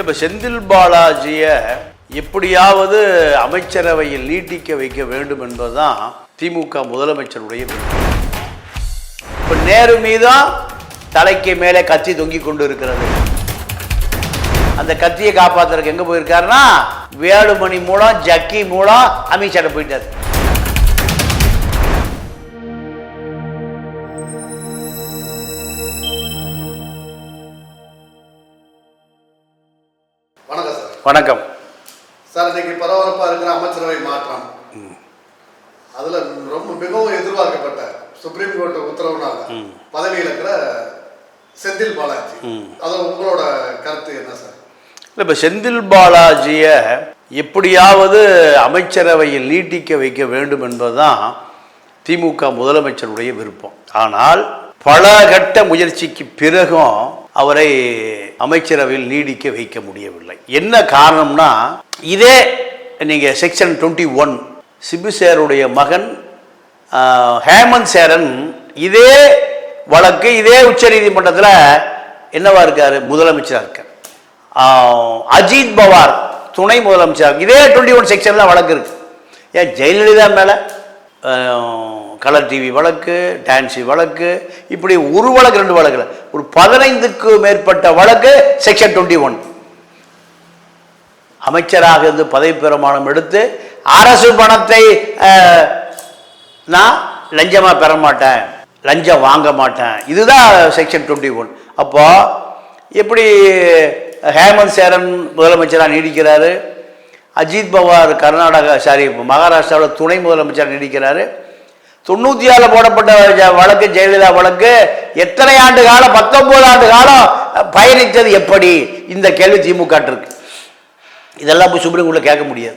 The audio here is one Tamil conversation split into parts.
இப்போ செந்தில் பாலாஜியை எப்படியாவது அமைச்சரவையில் நீட்டிக்க வைக்க வேண்டும் என்பதுதான் திமுக முதலமைச்சருடைய இப்போ நேரு மீதான் தலைக்கு மேலே கத்தி தொங்கிக் கொண்டு இருக்கிறது அந்த கத்தியை காப்பாத்துறதுக்கு எங்க போயிருக்காருன்னா வேலுமணி மூலம் ஜக்கி மூலம் அமைச்சரை போயிட்டார். வணக்கம். சார் இன்னைக்கு பரபரப்பா இருக்கிற அமைச்சரவை மாற்றம். அதுல ரொம்ப மிகவும் எதிர்பார்க்கப்பட்ட சுப்ரீம் கோர்ட் உத்தரவுனால பதவி இழக்கிற செந்தில் பாலாஜி. அதுல உங்களோட கருத்து என்ன சார்? இல்லை இப்போ செந்தில் பாலாஜியை எப்படியாவது அமைச்சரவையில் நீட்டிக்க வைக்க வேண்டும் என்பதுதான் திமுக முதலமைச்சருடைய விருப்பம். ஆனால் பல கட்ட முயற்சிக்கு பிறகும் அவரை அமைச்சரவையில் நீடிக்க வைக்க முடியவில்லை. என்ன காரணம்னா இதே நீங்கள் செக்ஷன் டுவெண்ட்டி ஒன் சிபுசேருடைய மகன் ஹேமந்த் சேரன் இதே வழக்கு இதே உச்சநீதிமன்றத்தில் என்னவா இருக்கார்? முதலமைச்சராக இருக்கார். அஜித் பவார் துணை முதலமைச்சர் இதே டுவெண்ட்டி ஒன் செக்ஷனில் வழக்கு இருக்கு. ஏன் ஜெயலலிதா மேலே? கலர் டிவி வழக்கு டான்ஸி வழக்கு இப்படி ஒரு வழக்கு ரெண்டு வழக்கில் ஒரு பதினைந்துக்கு மேற்பட்ட வழக்கு செக்ஷன் டுவெண்ட்டி ஒன் அமைச்சராக இருந்து பதவி பிரமாணம் எடுத்து அரசு பணத்தை நான் லஞ்சமாக பெற மாட்டேன். லஞ்சம் வாங்க மாட்டேன். இதுதான் செக்ஷன் டுவெண்ட்டி ஒன் அப்போது எப்படி ஹேமந்த் சேரன் முதலமைச்சராக நீடிக்கிறாரு? அஜித் பவார் கர்நாடகா சாரி மகாராஷ்டிராவில் துணை முதலமைச்சர் நீடிக்கிறாரு? தொண்ணூற்றி ஆறில் போடப்பட்ட வழக்கு ஜெயலலிதா வழக்கு எத்தனை ஆண்டு காலம் பத்தொன்பது ஆண்டு காலம் பயணித்தது எப்படி? இந்த கேள்வி திமுக இருக்கு. இதெல்லாம் போய் சுப்ரீம் கோர்ட்டில் கேட்க முடியாது.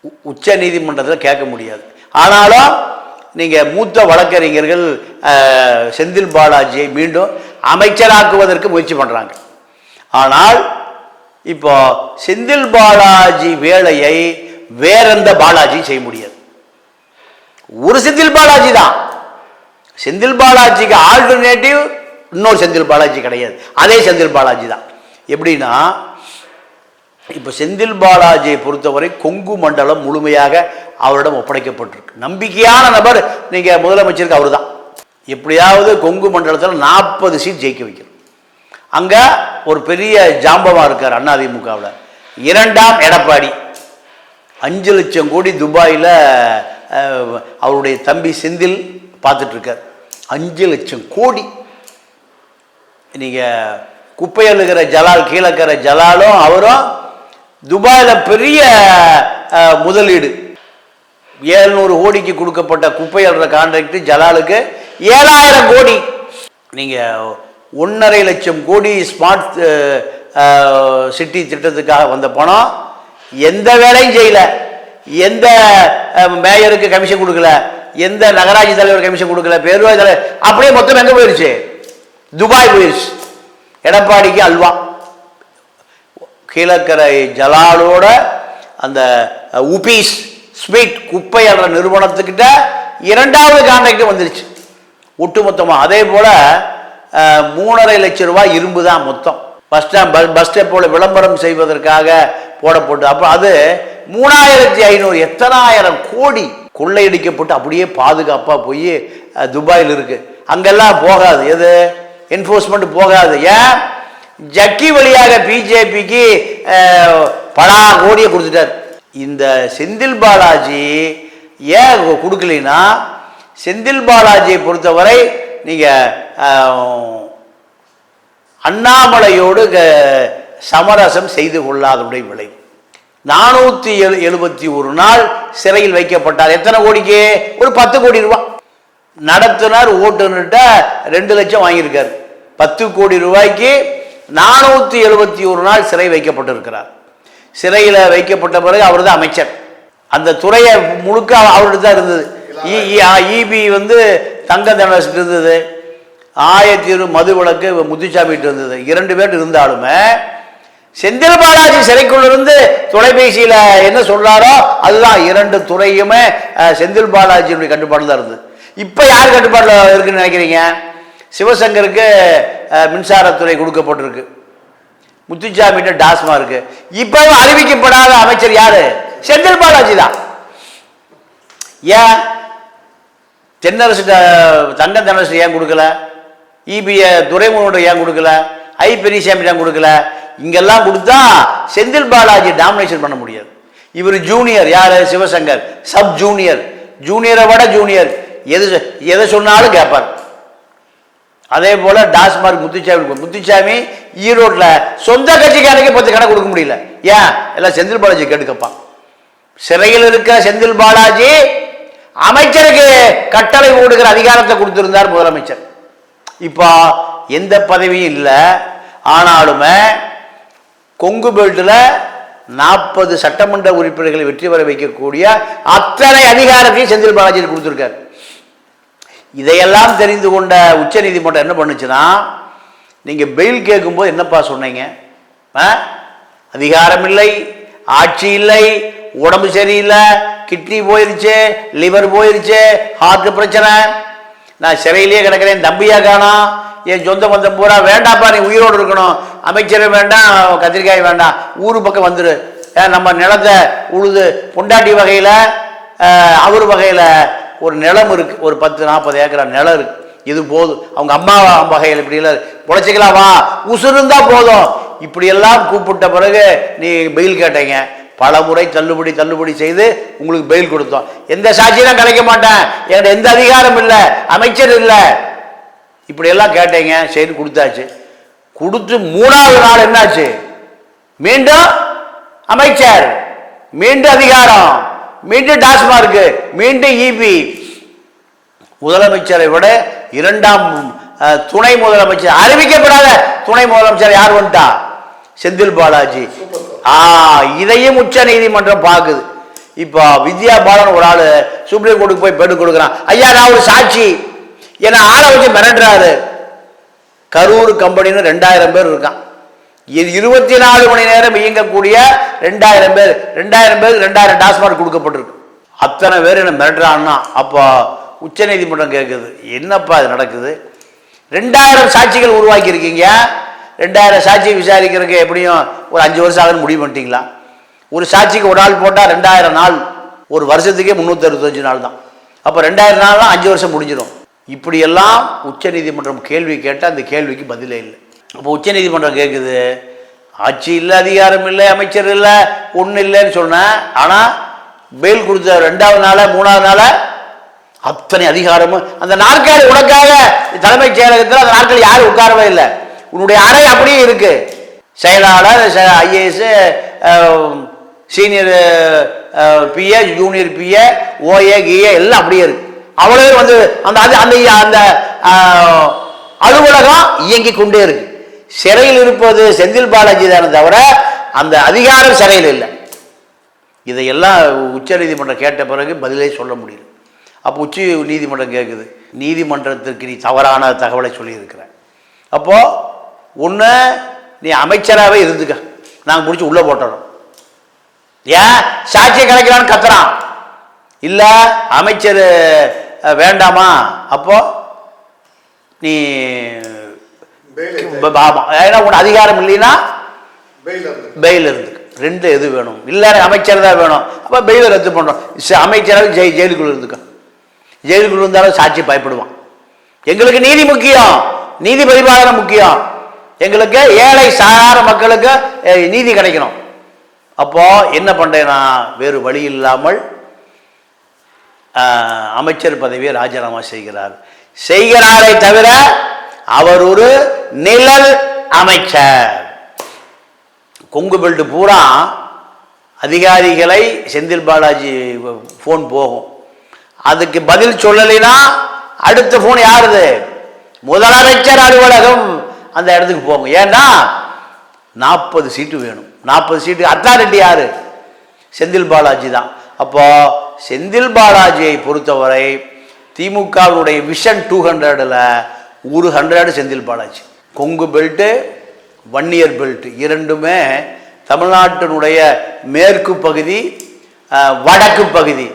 உ- உச்ச நீதிமன்றத்தில் கேட்க முடியாது. ஆனாலும் நீங்கள் மூத்த வழக்கறிஞர்கள் செந்தில் பாலாஜியை மீண்டும் அமைச்சராக்குவதற்கு முயற்சி பண்ணுறாங்க ஆனால் இப்போ செந்தில் பாலாஜி வேலையை வேறெந்த பாலாஜி செய்ய முடியாது. ஒரு செந்தில் பாலாஜி தான். செந்தில் பாலாஜிக்கு ஆல்டர்னேட்டிவ் இன்னொரு செந்தில் பாலாஜி கிடையாது. அதே செந்தில் பாலாஜி தான். எப்படின்னா இப்போ செந்தில் பாலாஜியை பொறுத்தவரை கொங்கு மண்டலம் முழுமையாக அவரிடம் ஒப்படைக்கப்பட்டிருக்கு. நம்பிக்கையான நபர் நீங்கள் முதலமைச்சருக்கு அவர் தான் எப்படியாவது கொங்கு மண்டலத்தில் நாற்பது சீட் ஜெயிக்க வைக்கணும். அங்கே ஒரு பெரிய ஜாம்பவா இருக்கார் அதிமுகவில் இரண்டாம் எடப்பாடி. அஞ்சு லட்சம் கோடி துபாயில் அவருடைய தம்பி செந்தில் பார்த்துட்ருக்கார். அஞ்சு லட்சம் கோடி. நீங்கள் குப்பை அள்ளுகிற ஜலால் கீழக்கிற ஜலாலும் அவரும் துபாயில் பெரிய முதலீடு. ஏழ்நூறு கோடிக்கு கொடுக்கப்பட்ட குப்பை அள்ளுற கான்ட்ராக்ட் ஜலாலுக்கு ஏழாயிரம் கோடி. நீங்கள் ஒன்றரை லட்சம் கோடி ஸ்மார்ட் சிட்டி திட்டத்துக்காக வந்த பணம் எந்த வேலையும் செய்யல. எந்த மேயருக்கு கமிஷன் கொடுக்கல? எந்த நகராட்சி தலைவர் கமிஷன் கொடுக்கல? பேருவாய் தலைவர் அப்படியே மொத்தம் எங்கே போயிடுச்சு துபாய் போயிடுச்சு எடப்பாடிக்கு அல்வா. கீழக்கரை ஜலாலோட அந்த உபீஸ் ஸ்வீட் குப்பை என்ற நிறுவனத்துக்கிட்ட இரண்டாவது கான்ட்ராக்ட் வந்துருச்சு. ஒட்டுமொத்தமாக அதே போல் மூணரை லட்சம் ரூபாய் இரும்பு தான் மொத்தம். பஸ் ஸ்டாண்ட் பஸ் பஸ் ஸ்டாப்போட விளம்பரம் செய்வதற்காக போடப்பட்டு அப்போ அது மூணாயிரத்தி ஐநூறு எத்தனாயிரம் கோடி கொள்ளையடிக்கப்பட்டு அப்படியே பாதுகாப்பாக போய் துபாயில் இருக்கு. அங்கெல்லாம் போகாது. எது? என்ஃபோர்ஸ்மெண்ட் போகாது. ஏன்? ஜக்கி வழியாக பிஜேபிக்கு பலா கோடியை கொடுத்துட்டார். இந்த செந்தில் பாலாஜி ஏன் கொடுக்கலைன்னா செந்தில் பாலாஜியை பொறுத்தவரை நீங்கள் அண்ணாமலையோடு சமரசம் செய்து கொள்ளாதவுடைய விளைவு. நானூற்றி எழு எழுபத்தி ஒரு நாள் சிறையில் வைக்கப்பட்டார். எத்தனை கோடிக்கு? ஒரு பத்து கோடி ரூபா. நடத்தினார் ஓட்டுநர்கிட்ட ரெண்டு லட்சம் வாங்கியிருக்காரு. பத்து கோடி ரூபாய்க்கு நானூற்றி எழுபத்தி ஒரு நாள் சிறை வைக்கப்பட்டிருக்கிறார். சிறையில் வைக்கப்பட்ட பிறகு அவர் தான் அமைச்சர். அந்த துறையை முழுக்க அவர்கிட்ட தான் இருந்தது இபி வந்து தங்க தனசிட்டு இருந்தது. ஆயிரத்தி இரு மது விளக்கு முத்துச்சாமிட்டு இருந்தது. இரண்டு பேர் இருந்தாலுமே செந்தில் பாலாஜி சிறைக்குள்ளிருந்து இருந்து என்ன சொல்றாரோ அதுதான் இரண்டு துறையுமே செந்தில் பாலாஜியுடைய கட்டுப்பாடு தான் இருந்தது. இப்போ யார் கட்டுப்பாட்டில் இருக்குன்னு நினைக்கிறீங்க? சிவசங்கருக்கு மின்சாரத்துறை கொடுக்கப்பட்டிருக்கு. முத்துச்சாமிட்ட டாஸ்மார்க் இப்போ அறிவிக்கப்படாத அமைச்சர் யாரு? செந்தில் பாலாஜி தான். ஏன்? தென்னரசு தங்க தென்னரசு ஏன் கொடுக்கல? இபிஏ துரைமுகனோட ஏன் கொடுக்கல? ஐ பெரியசாமி ஏன் கொடுக்கல? இங்கெல்லாம் கொடுத்தா செந்தில் பாலாஜி டாமினேஷன் பண்ண முடியாது. இவர் ஜூனியர் யார்? சிவசங்கர். சப் ஜூனியர் ஜூனியரை விட ஜூனியர் எது எதை சொன்னாலும் கேட்பார் அதே போல டாஸ்மார்க் முத்துச்சாமி முத்துச்சாமி ஈரோட்டில் சொந்த கட்சிக்காரங்க பத்து கணக்கு கொடுக்க முடியல. ஏன்? எல்லாம் செந்தில் பாலாஜி கெடுக்கப்பான் சிறையில் இருக்க செந்தில் பாலாஜி அமைச்சருக்கு கட்டளை ஓடுகிற அதிகாரத்தை கொடுத்திருந்தார் முதலமைச்சர். இப்போ எந்த பதவியும் இல்லை. ஆனாலுமே கொங்கு பெல்ட்டில் நாற்பது சட்டமன்ற உறுப்பினர்களை வெற்றி பெற வைக்கக்கூடிய அத்தனை அதிகாரத்தையும் செந்தில் பாலாஜி கொடுத்துருக்காரு. இதையெல்லாம் தெரிந்து கொண்ட உச்சநீதிமன்றம் என்ன பண்ணுச்சுன்னா நீங்கள் பெயில் கேட்கும்போது என்னப்பா சொன்னீங்க? ஆ? அதிகாரம் இல்லை ஆட்சி இல்லை உடம்பு சரியில்லை கிட்னி போயிருச்சு லிவர் போயிருச்சு ஹார்ட் பிரச்சனை. நான் சிறையிலேயே கிடக்கிறேன் தம்பியாக காணோம் என் சொந்த பந்தம் பூரா வேண்டாப்பா நீ உயிரோடு இருக்கணும். அமைச்சர் வேண்டாம் கத்திரிக்காய் வேண்டாம். ஊர் பக்கம் வந்துடு நம்ம நிலத்தை உழுது பொண்டாட்டி வகையில் அவர் வகையில் ஒரு நிலம் இருக்குது ஒரு பத்து நாற்பது ஏக்கரா நிலம் இருக்குது இது போதும். அவங்க அம்மா வகையில் இப்படி இல்லை. பொழைச்சிக்கலாம் வா. உசுருந்தா போதும். இப்படியெல்லாம் கூப்பிட்ட பிறகு நீ பெயில் கேட்டீங்க. பல முறை தள்ளுபடி தள்ளுபடி செய்து உங்களுக்கு பெயில் கொடுத்தோம். எந்த சாட்சியும் கிடைக்க மாட்டேன். என்கிட்ட எந்த அதிகாரம் இல்லை. அமைச்சர் இல்லை. இப்படியெல்லாம் கேட்டீங்க செய்து கொடுத்தாச்சு. கொடுத்து மூணாவது நாள் என்னாச்சு? மீண்டும் அமைச்சர் மீண்டும் அதிகாரம் மீண்டும் டாஸ்மார்க் மீண்டும் இபி. முதலமைச்சரை விட இரண்டாம் துணை முதலமைச்சர் அறிவிக்கப்படாத துணை முதலமைச்சர் யார் வந்துட்டா? செந்தில் பாலாஜி. ஆ இதையும் உச்ச நீதிமன்றம் பார்க்குது. இப்போ வித்யா பாலன் ஒரு ஆள் சுப்ரீம் கோர்ட்டுக்கு போய் பெட்டு கொடுக்குறான். ஐயா நான் ஒரு சாட்சி. ஏன்னா ஆளை வச்சு மிரட்டுறாரு. கரூர் கம்பெனின்னு ரெண்டாயிரம் பேர் இருக்கான். இது இருபத்தி நாலு மணி நேரம் இயங்கக்கூடிய ரெண்டாயிரம் பேர். ரெண்டாயிரம் பேர் ரெண்டாயிரம் டாஸ்மார்க் கொடுக்கப்பட்டிருக்கு. அத்தனை பேர் என்ன மிரட்டுறான்னா அப்போ உச்சநீதிமன்றம் கேட்குது என்னப்பா இது நடக்குது? ரெண்டாயிரம் சாட்சிகள் உருவாக்கியிருக்கீங்க. ரெண்டாயிரம் சாட்சி விசாரிக்கிறதுக்கு எப்படியும் ஒரு அஞ்சு வருஷம் ஆகுன்னு முடிவு பண்ணிட்டீங்களா? ஒரு சாட்சிக்கு ஒரு நாள் போட்டால் ரெண்டாயிரம் நாள். ஒரு வருஷத்துக்கே முந்நூற்றி அறுபத்தஞ்சு நாள் தான் அப்போ ரெண்டாயிரம் நாள்லாம் அஞ்சு வருஷம் முடிஞ்சிடும். இப்படியெல்லாம் உச்சநீதிமன்றம் கேள்வி கேட்டால் அந்த கேள்விக்கு பதிலே இல்லை. அப்போ உச்சநீதிமன்றம் கேட்குது ஆட்சி இல்லை அதிகாரம் இல்லை அமைச்சர் இல்லை ஒன்றும் இல்லைன்னு சொன்னேன் ஆனால் பெயில் கொடுத்த ரெண்டாவது நாள மூணாவது நாள அத்தனை அதிகாரமும் அந்த நாற்காலி உனக்காக தலைமைச் செயலகத்தில் அந்த நாட்கள் யாரும் உட்காரவே இல்லை. உன்னுடைய அறை அப்படியே இருக்கு. செயலாளர் IAS senior PA junior PA OA கிஏ எல்லாம் அப்படியே இருக்கு. அவ்வளோ பேர் வந்து அந்த அது அந்த அந்த அலுவலகம் இயங்கி கொண்டே இருக்கு. சிறையில் இருப்பது செந்தில் பாலாஜி தானே தவிர அந்த அதிகாரம் சிறையில் இல்லை. இதையெல்லாம் உச்சநீதிமன்றம் கேட்ட பிறகு பதிலே சொல்ல முடியல. அப்போ உச்ச நீதிமன்றம் கேட்குது நீதிமன்றத்திற்கு நீ தவறான தகவலை சொல்லியிருக்கிற. அப்போது ஒன்று நீ அமைச்சராகவே இருந்துக்க. நாங்கள் முடிச்சு உள்ளே போட்டுறோம். ஏன்? சாட்சியை கலைக்கிறான்னு கத்துறான். இல்லை அமைச்சர் வேண்டாமா? அப்போ நீ பெயில் ப- ஆமா. ஏன்னா உன் அதிகாரம் இல்லைன்னா பெயில் இருந்து. ரெண்டு எது வேணும்? இல்லை அமைச்சர் தான் வேணும். அப்போ பெயிலை ரத்து பண்ணுறோம் அமைச்சராக ஜெய் ஜெயிலுக்குள்ள இருந்துக்க. ஜெயிலுக்குள்ள இருந்தாலும் சாட்சி பயப்படுவான். எங்களுக்கு நீதி முக்கியம். நீதி பரிபாலனம் முக்கியம். எங்களுக்கு ஏழை சாதாரண மக்களுக்கு நீதி கிடைக்கணும். அப்போ என்ன பண்றேன்னா வேறு வழி இல்லாமல் அமைச்சர் பதவியை ராஜினாமா செய்கிறார். செய்கிறாரை தவிர அவர் ஒரு நிழல் அமைச்சர். கொங்கு பெல்ட் பூரா அதிகாரிகளை செந்தில் பாலாஜி ஃபோன் போகும். அதுக்கு பதில் சொல்லலைன்னா அடுத்த ஃபோன் யாருது? முதலமைச்சர் அலுவலகம் அந்த இடத்துக்கு போகும். ஏன்னா நாற்பது சீட்டு வேணும். நாற்பது சீட்டு அத்தாரிட்டி யாரு? செந்தில் பாலாஜி தான். அப்போது செந்தில் பாலாஜியை பொறுத்தவரை திமுகவினுடைய விஷன் டூ ஹண்ட்ரடில் ஒரு hundred Senthil Balaji. Kongu belt Vanniyar belt இரண்டுமே தமிழ்நாட்டினுடைய மேற்கு பகுதி வடக்கு பகுதி.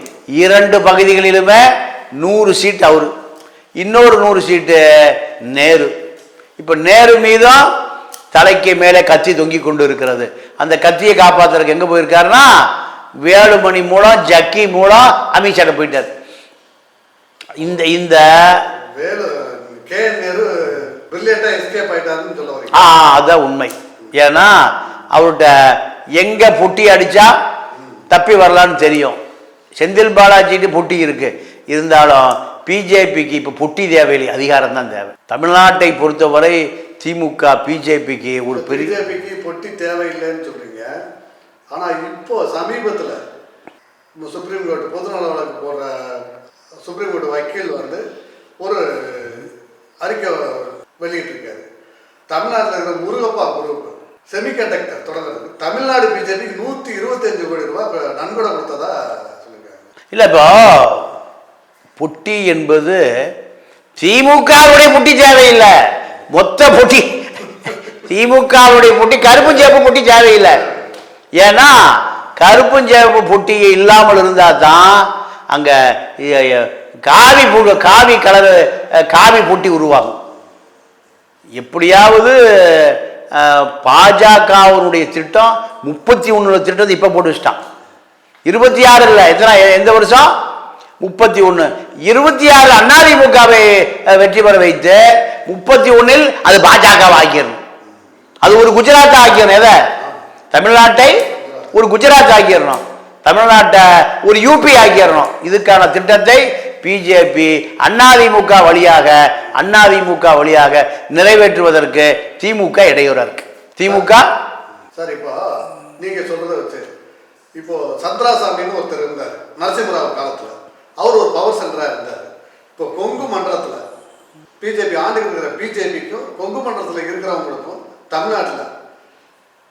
இரண்டு பகுதிகளிலுமே நூறு சீட் அவரு. இன்னொரு நூறு சீட்டு நேரு. இப்போ நேரு மீதும் தலைக்கு மேலே கத்தி தொங்கி கொண்டு இருக்கிறது அந்த கத்தியை காப்பாத்துறதுக்கு எங்கே போயிருக்காருன்னா வேலுமணி மூலம் ஜக்கி மூலம் அமித்ஷாட்ட போயிட்டார். இந்த இந்த ஆ அதான் உண்மை. ஏன்னா அவர்கிட்ட எங்க புட்டி அடிச்சா தப்பி வரலான்னு தெரியும். செந்தில் பாலாஜிட்டு புட்டி இருக்கு. இருந்தாலும் பிஜேபிக்கு இப்போ புட்டி தேவையில்லை. அதிகாரம் தான் தேவை. தமிழ்நாட்டை பொறுத்தவரை திமுக பிஜேபிக்கு ஒரு பெரிய பொட்டி தேவையில்லைன்னு சொல்றீங்க. ஆனால் இப்போ சமீபத்தில் நம்ம சுப்ரீம் கோர்ட் பொதுநல வழக்கு போடுற சுப்ரீம் கோர்ட் வக்கீல் வந்து ஒரு அறிக்கை வெளியிட்டிருக்காரு. தமிழ்நாட்டில் இருக்கிற முருகப்பா குரூப் செமிகண்டக்டர் தொடர்ந்து தமிழ்நாடு பிஜேபிக்கு நூற்றி இருபத்தஞ்சு கோடி ரூபாய் இப்போ நன்கொடை கொடுத்ததா சொல்லியிருக்காங்க. இல்லை இப்போ புட்டி என்பது திமுகவுடைய புட்டி தேவையில்லை. மொத்த புட்டி திமுகவுடைய புட்டி கருப்பு சேப்பு புட்டி தேவையில்லை. ஏன்னா கருப்பும் சேப்பு புட்டி இல்லாமல் இருந்தால் தான் அங்கே காவி பூ காவி கலர் காவி புட்டி உருவாகும். எப்படியாவது அஹ், பாஜகவினுடைய திட்டம் முப்பத்தி ஒன்று திட்டத்தை இப்போ போட்டு வச்சிட்டான். இருபத்தி ஆறு இல்லை எத்தனை எந்த வருஷம்? முப்பத்தி ஒன்று இருபத்தி ஆறு அதிமுகவை வெற்றி பெற வைத்து முப்பத்தி ஒன்றில் அது பாஜகவை ஆக்கிடணும் அது ஒரு குஜராத் ஆக்கிடணும் எதை? தமிழ்நாட்டை ஒரு குஜராத் ஆக்கிடணும் தமிழ்நாட்டை ஒரு யூபி ஆக்கிடணும் இதுக்கான திட்டத்தை பிஜேபி அதிமுக வழியாக அதிமுக வழியாக நிறைவேற்றுவதற்கு திமுக இடையூறா இருக்கு. திமுக? சார் இப்போ நீங்க சொல்றத வச்சு இப்போ சந்திராசாமின்னு ஒருத்தர் இருந்தார் நரசிம்மராவ் காலத்துல. அவர் ஒரு பவர் சென்டரா இருந்தார். இப்போ கொங்கு மண்டலத்துல பிஜேபி ஆண்டு இருக்கிற பிஜேபிக்கும் கொங்கு மண்டலத்துல இருக்கிறவங்களுக்கும் தமிழ்நாட்டுல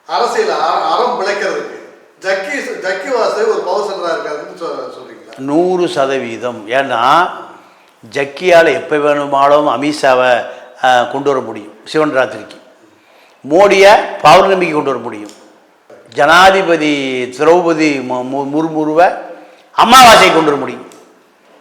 அரசியல் அறம் பிழைக்கிறதுக்கு ஜக்கி ஜக்கி வாசு ஒரு பவர் சென்டராக இருக்காதுன்னு சொல்றீங்களா? நூறு சதவீதம். ஏன்னா ஜக்கியால் எப்போ வேணுமானாலும் அமித்ஷாவை கொண்டு வர முடியும் சிவன் ராத்திரிக்கு. மோடியை பௌர்ணமிக்கு கொண்டு வர முடியும். ஜனாதிபதி திரௌபதி மு- மு- முர்முருவை அமாவாசை கொண்டு வர முடியும்.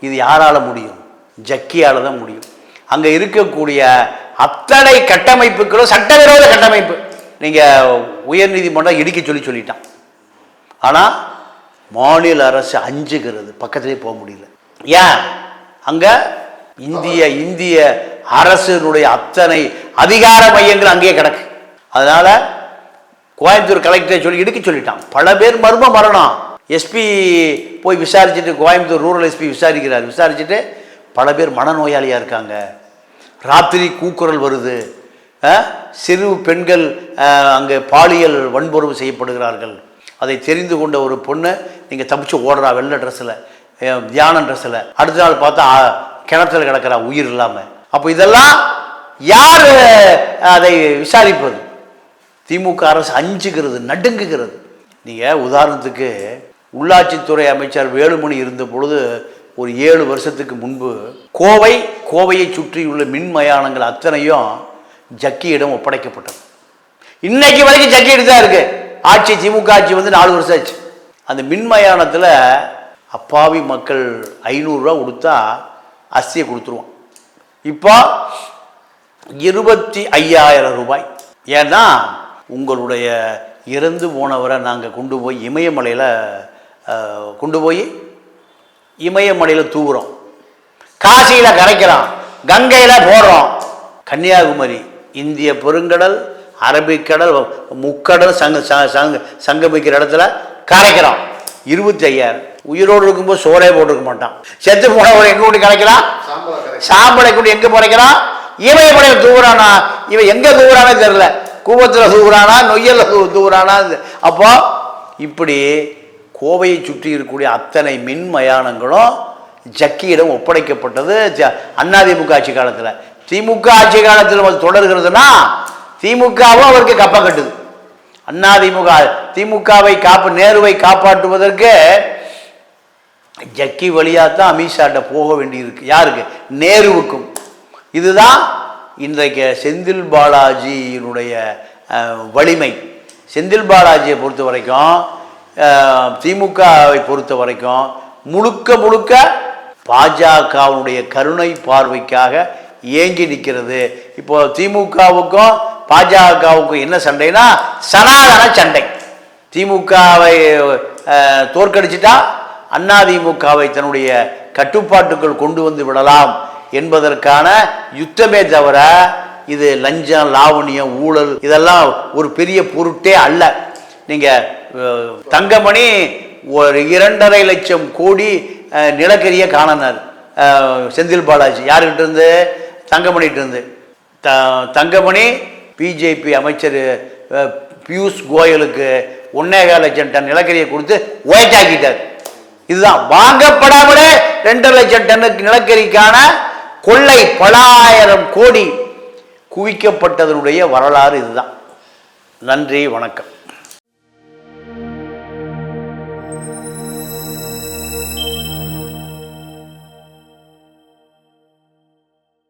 இது யாரால் முடியும்? ஜக்கியால் தான் முடியும். அங்கே இருக்கக்கூடிய அத்தனை கட்டமைப்புகளும் சட்டவிரோத கட்டமைப்பு. நீங்கள் உயர்நீதிமன்றம் இடிக்க சொல்லி சொல்லிட்டான். ஆனால் மாநில அரசு அஞ்சுகிறது. பக்கத்திலே போக முடியல. ஏன்? அங்கே இந்திய இந்திய அரசினுடைய அத்தனை அதிகார மையங்கள் அங்கேயே கிடக்கு. அதனால் கோயம்புத்தூர் கலெக்டரை சொல்லி இடுக்க சொல்லிட்டான். பல பேர் மர்ம மரணம். எஸ்பி போய் விசாரிச்சுட்டு கோயம்புத்தூர் ரூரல் எஸ்பி விசாரிக்கிறார். விசாரிச்சுட்டு பல பேர் மனநோயாளியாக இருக்காங்க. ராத்திரி கூக்குரல் வருது. சிறு பெண்கள் அங்கே பாலியல் வன்புறவு செய்யப்படுகிறார்கள். அதை தெரிந்து கொண்ட ஒரு பொண்ணு நீங்கள் தப்பிச்சு ஓடுறா வெள்ளை ட்ரெஸ்ஸில் தியானம் ட்ரெஸ்ஸில் அடுத்த நாள் பார்த்தா கிணத்துல கிடக்கிறா உயிர் இல்லாமல் அப்போ இதெல்லாம் யார் அதை விசாரிப்பது? திமுக அரசு அஞ்சுகிறது நடுங்குகிறது. நீங்கள் உதாரணத்துக்கு உள்ளாட்சித்துறை அமைச்சர் வேலுமணி இருந்த பொழுது ஒரு ஏழு வருஷத்துக்கு முன்பு கோவை கோவையை சுற்றியுள்ள மின் மயானங்கள் அத்தனையும் ஜக்கியிடம் ஒப்படைக்கப்பட்டது. இன்னைக்கு வரைக்கும் ஜக்கிட்டு தான் இருக்கு. ஆட்சி திமுக ஆட்சி வந்து நாலு வருஷம் ஆச்சு. அந்த மின்மயானத்தில் அப்பாவி மக்கள் ஐநூறுரூவா கொடுத்தா அஸ்தியை கொடுத்துருவோம் இப்போ இருபத்தி ஐயாயிரம் ரூபாய். ஏன்னா உங்களுடைய இறந்து போனவரை நாங்கள் கொண்டு போய் இமயமலையில் கொண்டு போய் இமயமலையில் தூவுறோம். காசியில் கரைக்கிறோம். கங்கையில் போடுறோம். கன்னியாகுமரி இந்திய பெருங்கடல் அரபிக்கடல் முக்கடல் சங்க சங்க சங்கமிக்கிற இடத்துல கரைக்கிறோம். இருபத்தி ஐயாயிரம் உயிரோடு இருக்கும்போது சோறே போட்டிருக்க மாட்டான். செத்து போனவரை எங்கே கொண்டு கரைக்கிறான் சாம்பலா கொண்டு எங்க முறைக்கிறான் இமயமலையில் தூவுறானா இவன் எங்க தூவுறானே தெரியல. கூவத்துல தூவுறானா நொய்யல்ல தூ தூவுறானா அப்போ இப்படி கோவையை சுற்றி இருக்கக்கூடிய அத்தனை மின் மயானங்களும் ஜக்கியிடம் ஒப்படைக்கப்பட்டது அதிமுக ஆட்சி காலத்தில். திமுக ஆட்சி காலத்தில் அது தொடர்கிறதுனா திமுகவும் அவருக்கு கப்பம் கட்டுது. அண்ணா திமுக திமுகவை காப்பு நேருவை காப்பாற்றுவதற்கு ஜக்கி வழியாக தான் அமித்ஷாட்ட போக வேண்டியிருக்கு. யாருக்கு? நேருவுக்கும். இதுதான் இன்றைக்கு செந்தில் பாலாஜியினுடைய வலிமை. செந்தில் பாலாஜியை பொறுத்த வரைக்கும் திமுகவை பொறுத்த வரைக்கும் முழுக்க முழுக்க பாஜகவுடைய கருணை பார்வைக்காக ஏங்கி நிற்கிறது. இப்போ திமுகவுக்கும் பாஜகவுக்கும் என்ன சண்டைனா சனாதன சண்டை. திமுகவை தோற்கடிச்சிட்டா அதிமுகவை தன்னுடைய கட்டுப்பாட்டுக்குள் கொண்டு வந்து விடலாம் என்பதற்கான யுத்தமே தவிர இது லஞ்சம் லாவணியம் ஊழல் இதெல்லாம் ஒரு பெரிய பொருட்டே அல்ல. நீங்கள் தங்கமணி ஒரு இரண்டரை லட்சம் கோடி நிலக்கரியை காணனர் செந்தில் பாலாஜி யாருக்கிட்ட இருந்து? தங்கமணிகிட்ட இருந்து. த தங்கமணி பிஜேபி அமைச்சர் பியூஷ் கோயலுக்கு ஒன்னேகால் லட்சம் டன் நிலக்கரியை கொடுத்து ஒயிட்டாக்கிட்டார் இதுதான். வாங்கப்படாமலே ரெண்டரை லட்சம் டன்னுக்கு நிலக்கரிக்கான கொள்ளை பலாயிரம் கோடி குவிக்கப்பட்டதனுடைய வரலாறு இதுதான். நன்றி வணக்கம்.